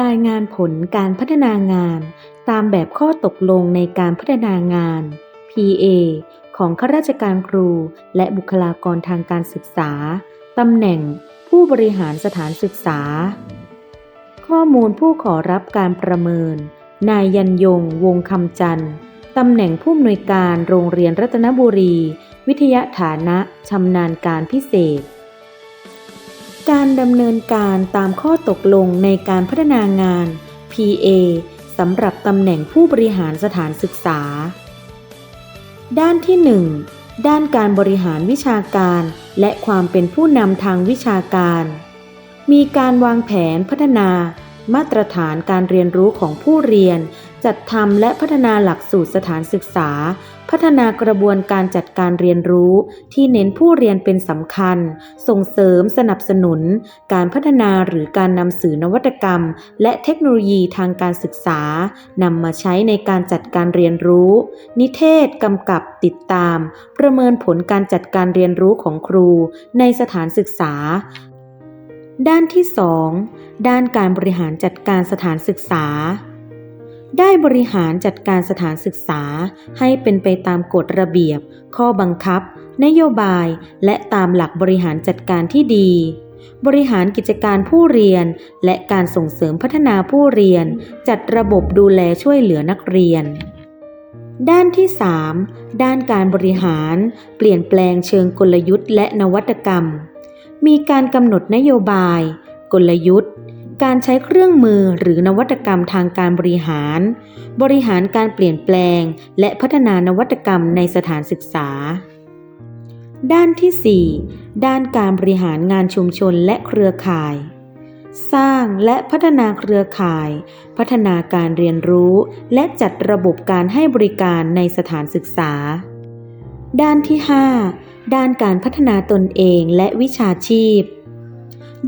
รายงานผลการพัฒนางาน ตามแบบข้อตกลงในการพัฒนางาน PA ของข้าราชการครูและบุคลากรทางการศึกษา ตำแหน่งผู้บริหารสถานศึกษา ข้อมูลผู้ขอรับการประเมิน นายยันยง วงคำจันทร์ตำแหน่งผู้อำนวยการโรงเรียนรัตนบุรี วิทยาฐานะชำนาญการพิเศษ การดำเนินการตามข้อตกลงในการพัฒนางาน PA สำหรับตำแหน่งผู้บริหารสถานศึกษา ด้านที่ 1 ด้านการบริหารวิชาการและความเป็นผู้นำทางวิชาการ มีการวางแผนพัฒนา มาตรฐานการเรียนรู้ของผู้เรียน จัดทำและพัฒนาหลักสูตรสถานศึกษา พัฒนากระบวนการจัดการเรียนรู้ ที่เน้นผู้เรียนเป็นสำคัญ ส่งเสริมสนับสนุน การพัฒนาหรือการนำสื่อนวัตกรรม และเทคโนโลยีทางการศึกษานำมาใช้ในการจัดการเรียนรู้ นิเทศกำกับติดตาม ประเมินผลการจัดการเรียนรู้ของครู ในสถานศึกษา ด้านที่ 2 ด้านการบริหารจัดการสถานศึกษา ได้บริหารจัดการสถานศึกษาให้เป็นไปตามกฎระเบียบ ข้อบังคับ นโยบาย และตามหลักบริหารจัดการที่ดี บริหารกิจการผู้เรียน และการส่งเสริมพัฒนาผู้เรียน จัดระบบดูแลช่วยเหลือนักเรียนด้านที่ 3 ด้านการบริหาร เปลี่ยนแปลงเชิงกลยุทธ์และนวัตกรรม มีการกำหนดนโยบาย กลยุทธ์ การใช้เครื่องมือหรือนวัตกรรมทางการบริหาร บริหารการเปลี่ยนแปลง และพัฒนานวัตกรรมในสถานศึกษา ด้านที่ 4 ด้านการบริหารงานชุมชนและเครือข่าย สร้างและพัฒนาเครือข่าย พัฒนาการเรียนรู้ และจัดระบบการให้บริการในสถานศึกษา ด้านที่ 5 ด้านการพัฒนาตนเองและวิชาชีพ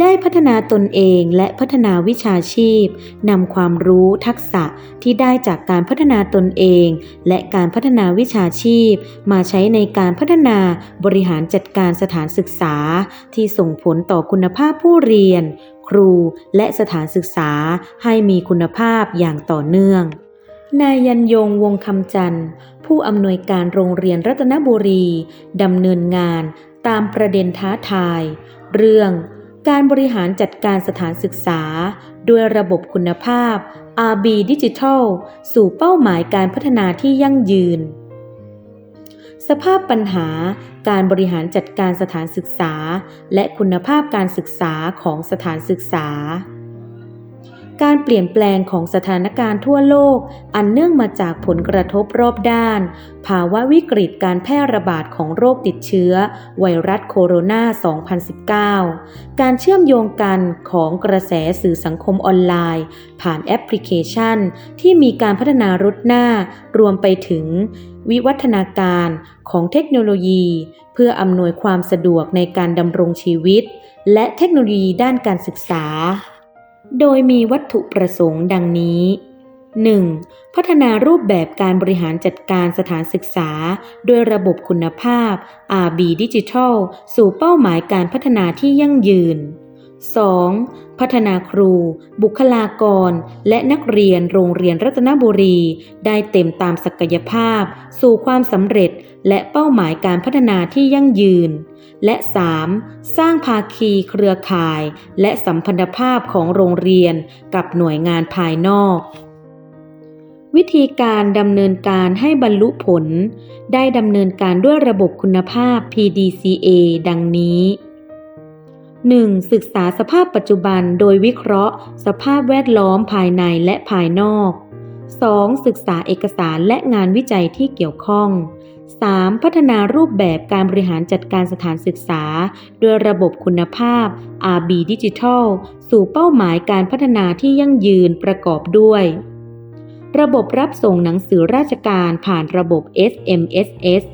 ได้พัฒนาตนเองและพัฒนาวิชาชีพนำความรู้ทักษะที่ได้จากการพัฒนาตนเอง และการพัฒนาวิชาชีพ มาใช้ในการพัฒนาบริหารจัดการสถานศึกษา ที่ส่งผลต่อคุณภาพผู้เรียน ครูและสถานศึกษาให้มีคุณภาพอย่างต่อเนื่อง นายยันยงวงคำจันทร์ ผู้อำนวยการโรงเรียนรัตนบุรีดำเนินงานตามประเด็นท้าทาย เรื่องการบริหารจัดการสถานศึกษา ด้วยระบบคุณภาพ RB Digital สู่เป้าหมายการพัฒนาที่ยั่งยืน สภาพปัญหาการบริหารจัดการสถานศึกษา และคุณภาพการศึกษาของสถานศึกษา การเปลี่ยนแปลงของสถานการณ์ทั่วโลก อันเนื่องมาจากผลกระทบรอบด้าน ภาวะวิกฤตการแพร่ระบาดของโรคติดเชื้อ ไวรัสโคโรนา 2019 การเชื่อมโยงกันของกระแสสื่อสังคมออนไลน์ ผ่านแอปพลิเคชัน ที่มีการพัฒนารุดหน้ารวมไปถึงวิวัฒนาการของเทคโนโลยี เพื่ออำนวยความสะดวกในการดำรงชีวิต และเทคโนโลยีด้านการศึกษา โดยมีวัตถุประสงค์ดังนี้ 1. พัฒนารูปแบบการบริหารจัดการสถานศึกษาโดยระบบคุณภาพ RB Digital สู่เป้าหมายการพัฒนาที่ยั่งยืน 2. พัฒนาครู บุคลากร และนักเรียนโรงเรียนรัตนบุรี ได้เต็มตามศักยภาพ สู่ความสำเร็จ และเป้าหมายการพัฒนาที่ยั่งยืน และ 3. สร้างภาคีเครือข่าย และสัมพันธภาพของโรงเรียนกับหน่วยงานภายนอกวิธีการดำเนินการให้บรรลุผล ได้ดำเนินการด้วยระบบคุณภาพ PDCA ดังนี้ 1. ศึกษาสภาพปัจจุบันโดยวิเคราะห์ สภาพแวดล้อมภายในและภายนอก 2. ศึกษาเอกสารและงานวิจัยที่เกี่ยวข้อง 3. พัฒนารูปแบบการบริหารจัดการสถานศึกษา ด้วยระบบคุณภาพ RB Digital สู่เป้าหมายการพัฒนาที่ยั่งยืนประกอบด้วย ระบบรับส่งหนังสือราชการผ่านระบบ SMSS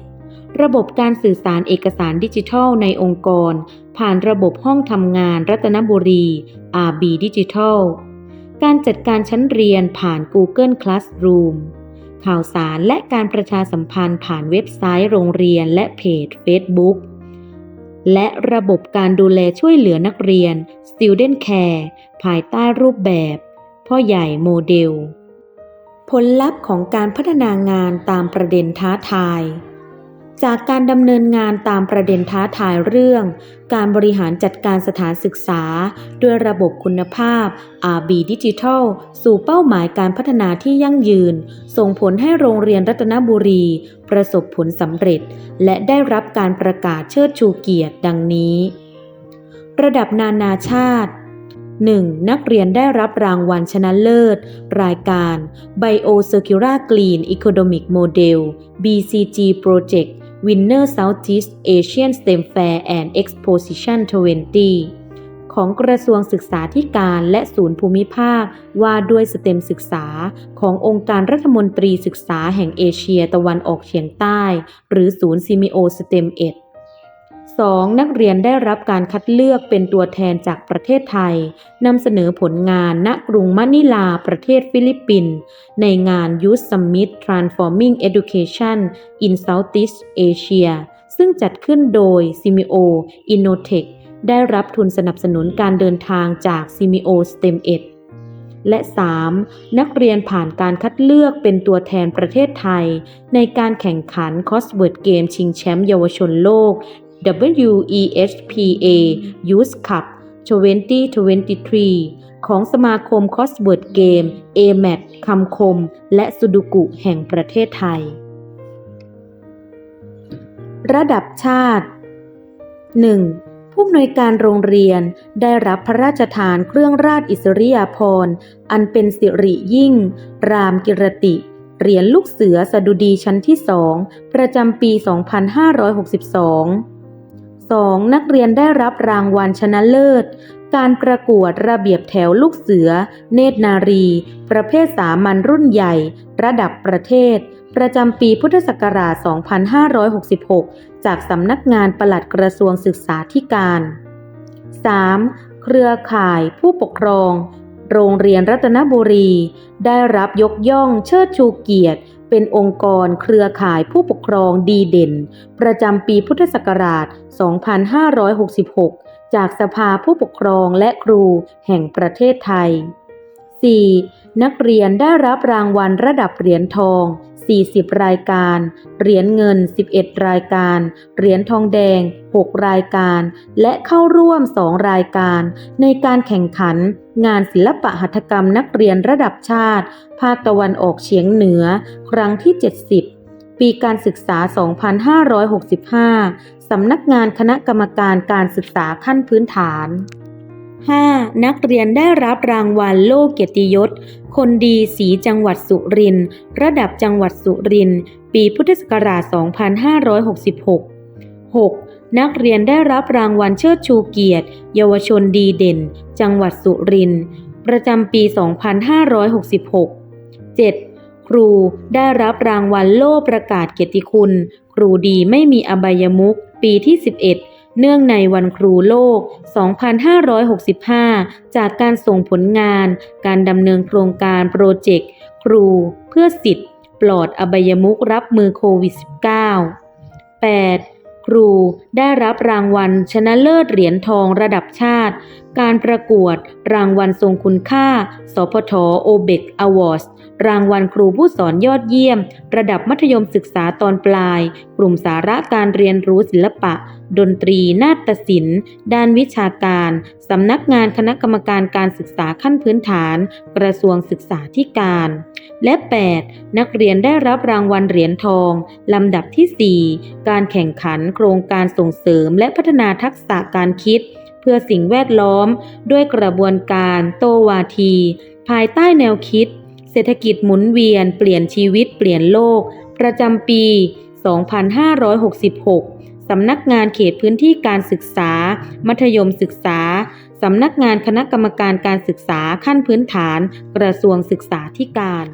ระบบการสื่อสารเอกสารดิจิทัลในองค์กร ผ่านระบบห้องทำงานรัตนบุรี RB Digital การจัดการชั้นเรียนผ่าน Google Classroom ข่าวสารและการประชาสัมพันธ์ผ่านเว็บไซต์โรงเรียนและเพจ Facebook และระบบการดูแลช่วยเหลือนักเรียน Student Care ภายใต้รูปแบบ พ่อใหญ่โมเดล ผลลัพธ์ของการพัฒนางานตามประเด็นท้าทาย จากการดำเนินงานตามประเด็นท้าทายเรื่อง การบริหารจัดการสถานศึกษา ด้วยระบบคุณภาพ RB Digital สู่เป้าหมายการพัฒนาที่ยั่งยืน ส่งผลให้โรงเรียนรัตนบุรี ประสบผลสำเร็จ และได้รับการประกาศเชิดชูเกียรติดังนี้ ระดับนานาชาติ 1. นักเรียนได้รับรางวัลชนะเลิศ รายการ Biocircular Green Economic Model BCG Project Winner Southeast Asian STEM Fair and Exposition 20 ของกระทรวงศึกษาธิการและศูนย์ภูมิภาคว่าด้วยสเต็มศึกษาขององค์การรัฐมนตรีศึกษาแห่งเอเชียตะวันออกเฉียงใต้ หรือศูนย์ซิมิโอสเต็มเอ็ด 2. นักเรียนได้รับการคัดเลือกเป็นตัวแทนจากประเทศไทยนำเสนอผลงานณกรุงมะนิลาประเทศฟิลิปปินส์ในงาน Youth Summit Transforming Education in Southeast Asia ซึ่งจัดขึ้นโดย Simeo Innotech ได้รับทุนสนับสนุนการเดินทางจาก Simeo STEM Ed และ 3. นักเรียนผ่านการคัดเลือกเป็นตัวแทนประเทศไทย ในการแข่งขัน Cosworth Game ชิงแชมป์เยาวชนโลก WESPA Youth Cup 2023 ของสมาคม Cosworth Game AMAT คำคม และสุดุกุแห่งประเทศไทย ระดับชาติ 1. ผู้อำนวยการโรงเรียนได้รับพระราชทานเครื่องราชอิสริยาภรณ์ อันเป็นสิริยิ่ง รามกิรติเหรียญลูกเสือสดุดีชั้นที่สองประจำปี 2562 2. นักเรียนได้รับรางวัลชนะเลิศ การประกวดระเบียบแถวลูกเสือ เนตรนารี ประเภทสามัญรุ่นใหญ่ ระดับประเทศ ประจำปีพุทธศักราช 2566 จากสำนักงานปลัดกระทรวงศึกษาธิการ 3. เครือข่ายผู้ปกครอง โรงเรียนรัตนบุรี ได้รับยกย่องเชิดชูเกียรติ เป็นองค์กรเครือข่ายผู้ปกครองดีเด่น ประจำปีพุทธศักราช 2566 จากสภาผู้ปกครองและครูแห่งประเทศไทย 4. นักเรียนได้รับรางวัลระดับเหรียญทอง 40 รายการ เหรียญเงิน 11 รายการ เหรียญทองแดง 6 รายการ และเข้าร่วม 2 รายการ ในการแข่งขัน งานศิลปะหัตถกรรมนักเรียนระดับชาติ ภาคตะวันออกเฉียงเหนือ ครั้งที่ 70 ปีการศึกษา 2565 สำนักงานคณะกรรมการการศึกษาขั้นพื้นฐาน 5. นักเรียนได้รับรางวัลโลกเกียรติยศ คนดีสีจังหวัดสุรินทร์ระดับจังหวัดสุรินทร์ปีพุทธศักราช 2566 6. นักเรียนได้รับรางวัลเชิดชูเกียรติ เยาวชนดีเด่น จังหวัดสุรินทร์ประจำปี 2566 7. ครูได้รับรางวัลโล่ประกาศเกียรติคุณ ครูดีไม่มีอบายมุขปีที่ 11 เนื่องในวันครูโลก 2565 จากการส่งผลงาน การดำเนินโครงการโปรเจกต์ ครูเพื่อสิทธิ์ ปลอดอบายมุกรับมือโควิด -19 8. ครู ได้รับรางวัลชนะเลิศเหรียญทองระดับชาติ การประกวดรางวัลทรงคุณค่า สพทโอเบกอวอร์ส รางวัลครูผู้สอนยอดเยี่ยม ระดับมัธยมศึกษาตอนปลาย กลุ่มสาระการเรียนรู้ศิลปะ ดนตรี นาฏศิลป์ ด้านวิชาการ สำนักงานคณะกรรมการการศึกษาขั้นพื้นฐาน กระทรวงศึกษาธิการ และ 8. นักเรียนได้รับรางวัลเหรียญทอง ลำดับที่ 4 การแข่งขันโครงการส่งเสริม และพัฒนาทักษะการคิด เพื่อสิ่งแวดล้อม ด้วยกระบวนการโตวาที ภายใต้แนวคิด เศรษฐกิจหมุนเวียนเปลี่ยนชีวิตเปลี่ยนโลก ประจำปี 2566 สำนักงานเขตพื้นที่การศึกษา มัธยมศึกษา สำนักงานคณะกรรมการการศึกษาขั้นพื้นฐาน กระทรวงศึกษาธิการ